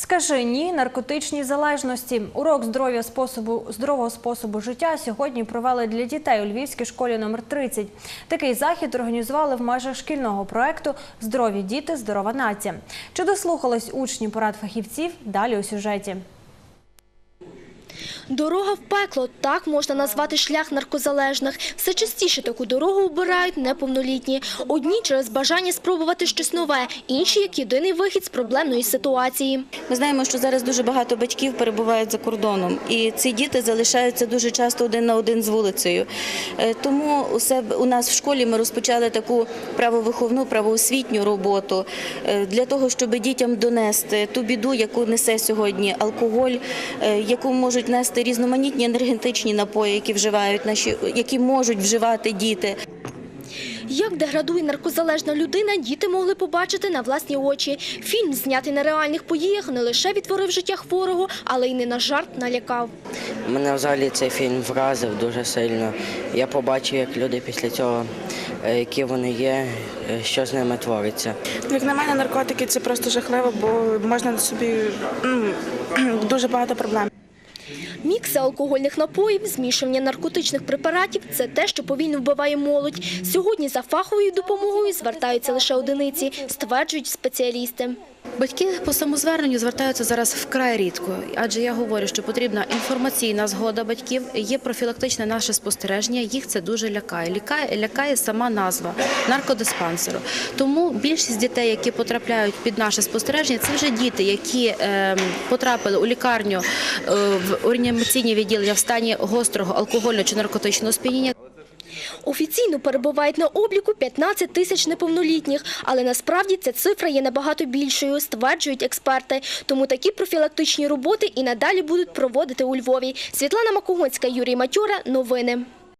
Скажи ні наркотичній залежності. Урок способу здорового способу життя сьогодні провели для дітей у Львівській школі номер 30. Такий захід організували в межах шкільного проекту Здорові діти, здорова нація. Чи дослухались учні порад фахівців? Далі у сюжеті. Дорога в пекло – так можна назвати шлях наркозалежних. Все частіше таку дорогу обирають неповнолітні. Одні через бажання спробувати щось нове, інші як єдиний вихід з проблемної ситуації. Ми знаємо, що зараз дуже багато батьків перебувають за кордоном, і ці діти залишаються дуже часто один на один з вулицею. Е, Тому у у нас в школі ми розпочали таку правовиховну, правоосвітню роботу е, для того, щоб дітям донести ту біду, яку несе сьогодні алкоголь, е, яку можуть нести різноманітні енергетичні напої, які вживають наші, які можуть вживати діти. Як деградує наркозалежна людина, діти могли побачити на власні очі. Фільм, знятий на реальних подіях, не лише відтворив життя хворого, але й не на жарт налякав. Мене взагалі цей фільм вразив дуже сильно. Я побачив, як люди після цього, е, які вони є, е, що з ними твориться. Як на мене, наркотики це просто жахливо, бо можна собі дуже багато проблем. Мікси алкогольних напоїв, змішування наркотичних препаратів – це те, що повільно вбиває молодь. Сьогодні за фаховою допомогою звертаються лише одиниці, стверджують спеціалісти. Батьки по самозверненню звертаються зараз вкрай рідко, адже я говорю, що потрібна інформаційна згода батьків, є профілактичне наше спостереження. Їх це дуже лякає. Лякає, лякає сама назва наркодиспансеру. Тому більшість дітей, які потрапляють під наше спостереження, це вже діти, які ем, потрапили у лікарню е, в реанімаційні відділення в стані гострого алкогольного чи наркотичного сп'яніння. Офіційно перебувають на обліку 15 тисяч неповнолітніх, але насправді ця цифра є набагато більшою, стверджують експерти. Тому такі профілактичні роботи і надалі будуть проводити у Львові. Світлана Макогонська, Юрій Матюра. Новини.